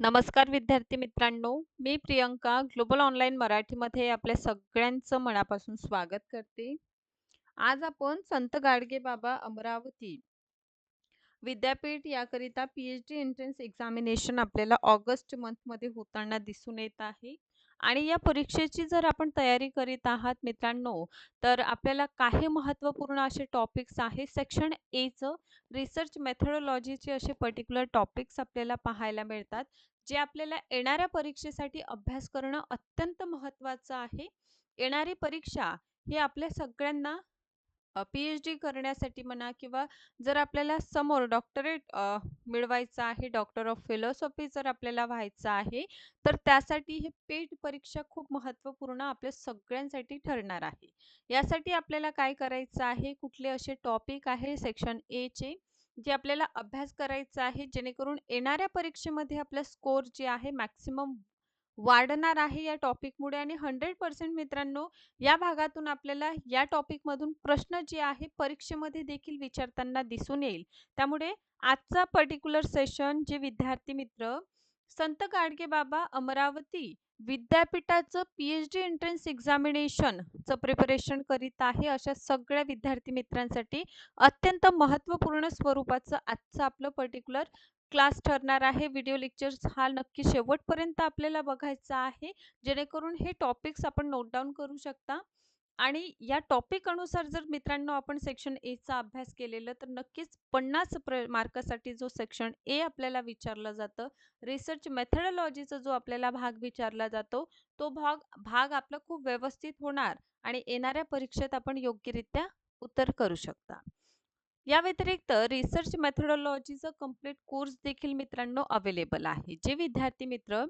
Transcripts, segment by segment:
नमस्कार विद्यार्थी मित्रांनो, मी प्रियंका ग्लोबल ऑनलाईन मराठीमध्ये आपल्या सगळ्यांचं मनापासून स्वागत करते. आज आपण संत गाडगे बाबा अमरावती विद्यापीठ याकरिता पी-एच-डी एंट्रन्स एक्झामिनेशन आपल्याला ऑगस्ट मंथमध्ये होताना दिसून येत आहे आणि या परीक्षेची जर आपण तयारी करीत आहात मित्रांनो, तर आपल्याला काही महत्त्वपूर्ण असे टॉपिक्स आहे. सेक्शन एचं रिसर्च मेथडॉलॉजीचे असे पर्टिक्युलर टॉपिक्स आपल्याला पाहायला मिळतात, जे आपल्याला येणाऱ्या परीक्षेसाठी अभ्यास करणं अत्यंत महत्त्वाचं आहे. येणारी परीक्षा ही आपल्या सगळ्यांना पी-एच-डी करण्यासाठी म्हणा किंवा जर आपल्याला समोर डॉक्टरेट मिळवायचं आहे, डॉक्टर ऑफ फिलॉसॉफी जर आपल्याला व्हायचं आहे, तर त्यासाठी हे पेट परीक्षा खूप महत्त्वपूर्ण आपल्या सगळ्यांसाठी ठरणार आहे. यासाठी आपल्याला काय करायचं आहे, कुठले असे टॉपिक आहे सेक्शन एचे, जे आपल्याला अभ्यास करायचा आहे, जेणेकरून येणाऱ्या परीक्षेमध्ये आपला स्कोर जे आहे मॅक्सिमम वाढणार आहे या टॉपिकमुळे आणि 100% मित्रांनो, या भागातून आपल्याला या टॉपिकमधून प्रश्न जे आहे परीक्षेमध्ये देखील विचारताना दिसून येईल. त्यामुळे आजचा पर्टिक्युलर सेशन जे विद्यार्थी मित्र संत गाडगे बाबा अमरावती विद्यापीठाचं पी-एच-डी एंट्रन्स एक्झामिनेशनचं प्रिपरेशन करीत आहे, अशा सगळ्या विद्यार्थी मित्रांसाठी अत्यंत महत्त्वपूर्ण स्वरूपाचं आजचं आपलं पर्टिक्युलर क्लास ठरणार आहे. व्हिडिओ लेक्चर्स हा नक्की शेवटपर्यंत आपल्याला बघायचा आहे, जेणेकरून हे टॉपिक्स आपण नोट डाउन करू शकता आणि या टॉपिक अनुसार जर मित्रांनो आपण सेक्शन एचा अभ्यास केलेला, तर नक्कीच 50 प्र मार्कासाठी जो सेक्शन ए आपल्याला विचारलं जातं, रिसर्च मेथडॉलॉजीचा जो आपल्याला भाग विचारला जातो, तो भाग भाग आपला खूप व्यवस्थित होणार आणि येणाऱ्या परीक्षेत आपण योग्यरित्या उत्तर करू शकता. या व्यतिरिक्त रिसर्च मेथोडॉलॉजीचा कंप्लीट कोर्स देखील मित्रांनो अवेलेबल आहे. जे विद्यार्थी मित्र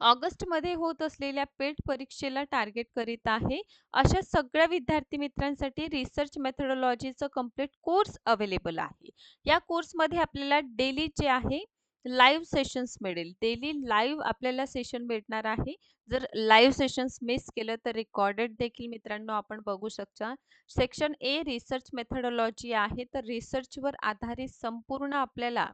ऑगस्टमध्ये होत असलेल्या पेट परीक्षेला टार्गेट करीत आहे, अशा सगळ्या विद्यार्थी मित्रांसाठी रिसर्च मेथडॉलॉजीचं कंप्लीट कोर्स अवेलेबल आहे. या कोर्समध्ये आपल्याला डेली जे आहे लाईव्ह सेशन्स मिळेल. डेली लाईव्ह आपल्याला सेशन भेटणार आहे. जर लाईव्ह सेशन्स मिस केलं तर रेकॉर्डेड देखील मित्रांनो आपण बघू शकता. सेक्शन ए रिसर्च मेथडॉलॉजी आहे, तर रिसर्चवर आधारित संपूर्ण आपल्याला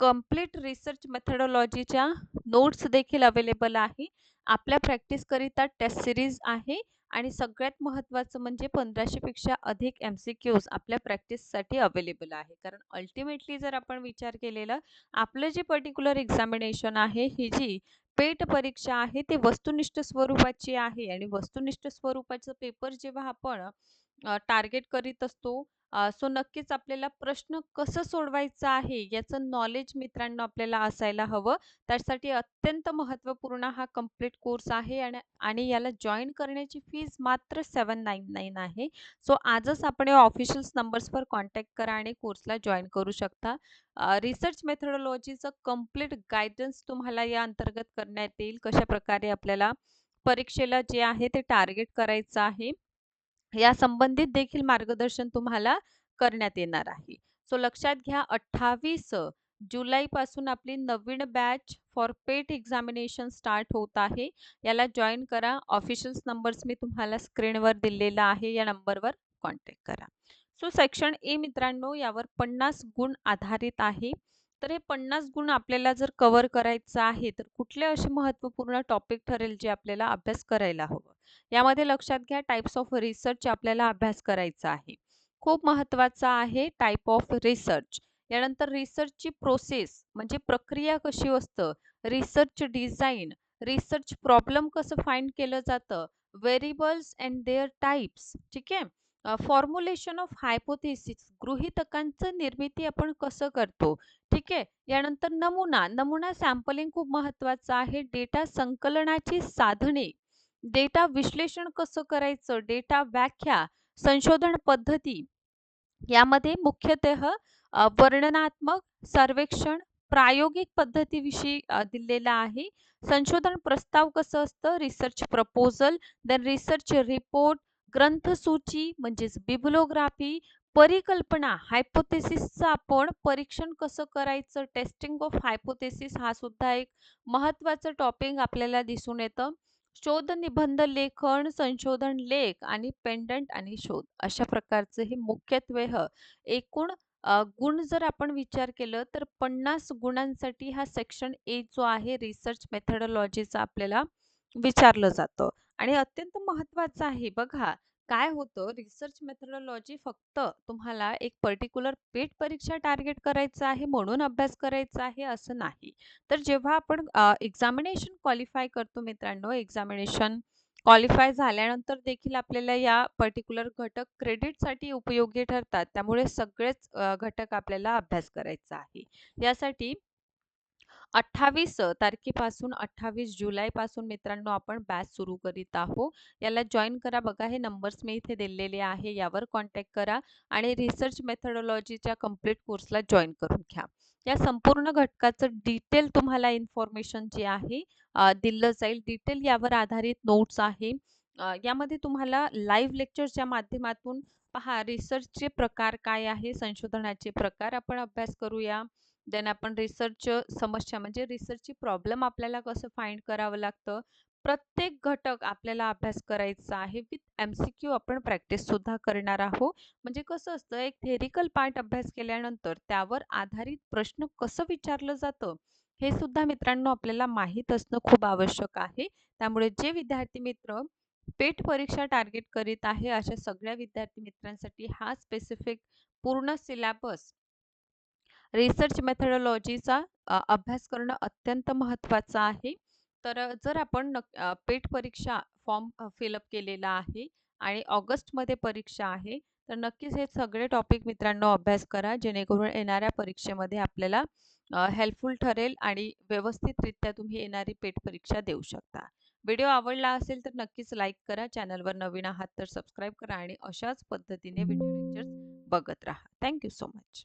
कंप्लीट कंप्लीट रिसर्च मेथडॉलॉजीच्या नोट्स देखील अवेलेबल आहे. आपल्या प्रॅक्टिसकरिता टेस्ट सिरीज आहे आणि सगळ्यात महत्त्वाचं म्हणजे पंधराशेपेक्षा अधिक एम-सी-क्यूज आपल्या प्रॅक्टिससाठी अवेलेबल आहे. कारण अल्टिमेटली जर आपण विचार केलेला, आपलं जे पर्टिक्युलर एक्झामिनेशन आहे, ही जी पेट परीक्षा आहे, ती वस्तुनिष्ठ स्वरूपाची आहे आणि वस्तुनिष्ठ स्वरूपाचं पेपर जेव्हा आपण टार्गेट करीत असतो, अ, सो नक्कीच आपल्याला प्रश्न कसं सोडवायचं आहे, याचं नॉलेज मित्रांनो आपल्याला असायला हवं. त्यासाठी अत्यंत महत्त्वपूर्ण हा कंप्लीट कोर्स आहे आणि आणि याला जॉइन करण्याची फीज मात्र 799 आहे. सो आजच आपण या ऑफिशियल नंबर्सवर कॉन्टॅक्ट करा आणि कोर्सला जॉइन करू शकता. अ, रिसर्च मेथोडॉलॉजीचं कंप्लीट गाईडन्स तुम्हाला या अंतर्गत करण्यात येईल. कशाप्रकारे आपल्याला परीक्षेला जे आहे ते टार्गेट करायचं आहे, या संबंधित देखील मार्गदर्शन तुम्हाला करण्यात येणार आहे. सो लक्षात घ्या 28 जुलैपासून आपली नवीन batch for PET examination start होत आहे. याला जॉईन करा. ऑफिशियल्स नंबर्स मी तुम्हाला स्क्रीनवर दिलेला आहे. या नंबरवर कॉन्टॅक्ट करा. सो सेक्शन ए मित्रांनो यावर 50 गुण आधारित आहे. तर हे 50 गुण आपल्याला जर कव्हर करायचं आहे, तर कुठले असे महत्त्वपूर्ण टॉपिक ठरेल जे आपल्याला अभ्यास करायला हवं. यामध्ये लक्षात घ्या टाइप्स ऑफ रिसर्च आपल्याला अभ्यास करायचा आहे. खूप महत्त्वाचा आहे टाईप ऑफ रिसर्च. यानंतर रिसर्चची प्रोसेस म्हणजे प्रक्रिया कशी असतं, रिसर्च डिझाईन रिसर्च प्रॉब्लेम कसं फाइंड केलं जातं, व्हेरिबल्स अँड देअर टाइप्स ठीक आहे. फॉर्म्युलेशन ऑफ हायपोथेसिस गृहीतकांचं निर्मिती आपण कसं करतो, ठीक आहे. यानंतर नमुना, नमुना सॅम्पलिंग खूप महत्वाचं आहे. डेटा संकलनाची साधने, डेटा विश्लेषण कसं करायचं, डेटा व्याख्या, संशोधन पद्धती यामध्ये मुख्यतः वर्णनात्मक, सर्वेक्षण, प्रायोगिक पद्धतीविषयी दिलेला आहे. संशोधन प्रस्ताव कसं असतं, research proposal, then research report, ग्रंथसूची म्हणजेच बिब्लोग्राफी परिकल्पना, हायपोथेसिसचं आपण परीक्षण कसं करायचं, टेस्टिंग ऑफ हायपोथेसिस हा सुद्धा एक महत्त्वाचं टॉपिक आपल्याला दिसून येतं. शोध निबंध लेखन, संशोधन लेख आणि पेंडंट आणि शोध अशा प्रकारचं हे मुख्यत्वेह एकूण गुण जर आपण विचार केलं तर 50 गुणांसाठी हा सेक्शन ए जो आहे रिसर्च मेथडॉलॉजीचा आपल्याला विचारलं जातं. आणि अत्यंत महत्त्वाचं आहे बघा. काय होतं रिसर्च मेथोडॉलॉजी फक्त तुम्हाला एक पर्टिक्युलर पेट परीक्षा टार्गेट करायचं आहे म्हणून अभ्यास करायचा आहे असं नाही. तर जेव्हा आपण अ, एक्झामिनेशन क्वालिफाय करतो मित्रांनो, एक्झामिनेशन क्वालिफाय झाल्यानंतर देखील आपल्याला या पर्टिक्युलर घटक क्रेडिटसाठी उपयोगी ठरतात. त्यामुळे सगळेच अ, घटक आपल्याला अभ्यास करायचा आहे. यासाठी 28 तारखेपासून 28 जुलैपासून मित्रांनो आपण बॅच सुरू करीत आहोत. याला जॉईन करा. बघा हे नंबर्स मी इथे दिलेले आहे. यावर कॉन्टॅक्ट करा आणि रिसर्च मेथडॉलॉजीच्या कंप्लीट कोर्सला जॉईन करून घ्या. या संपूर्ण घटकाचं डिटेल तुम्हाला इन्फॉर्मेशन जे आहे दिलं जाईल. डिटेल यावर आधारित नोट्स आहे. यामध्ये तुम्हाला लाईव्ह लेक्चरच्या माध्यमातून पहा रिसर्चचे प्रकार काय आहे, संशोधनाचे प्रकार आपण अभ्यास करूया. देन आपण रिसर्च समस्या म्हणजे रिसर्चची प्रॉब्लेम आपल्याला कसं फाइंड करावं लागतं. प्रत्येक घटक आपल्याला अभ्यास करायचा आहे. विथ एम-सी-क्यू आपण प्रॅक्टिस सुद्धा करणार आहोत. म्हणजे कसं असतं एक थेरिकल पार्ट अभ्यास केल्यानंतर त्यावर आधारित प्रश्न कसं विचारलं जातं, हे सुद्धा मित्रांनो आपल्याला माहीत असणं खूप आवश्यक आहे. त्यामुळे जे विद्यार्थी मित्र पेट परीक्षा टार्गेट करीत आहे, अशा सगळ्या विद्यार्थी मित्रांसाठी हा स्पेसिफिक पूर्ण सिलॅबस रिसर्च मेथडॉलॉजीचा अभ्यास करणं अत्यंत महत्त्वाचं आहे. तर जर आपण नक पेट परीक्षा फॉर्म फिलअप केलेला आहे आणि ऑगस्टमध्ये परीक्षा आहे, तर नक्कीच हे सगळे टॉपिक मित्रांनो अभ्यास करा, जेणेकरून येणाऱ्या परीक्षेमध्ये आपल्याला हेल्पफुल ठरेल आणि व्यवस्थितरित्या तुम्ही येणारी पेट परीक्षा देऊ शकता. व्हिडिओ आवडला असेल तर नक्कीच लाईक करा. चॅनलवर नवीन आहात तर सबस्क्राईब करा आणि अशाच पद्धतीने व्हिडिओ लेक्चर्स बघत राहा. Thank you so much.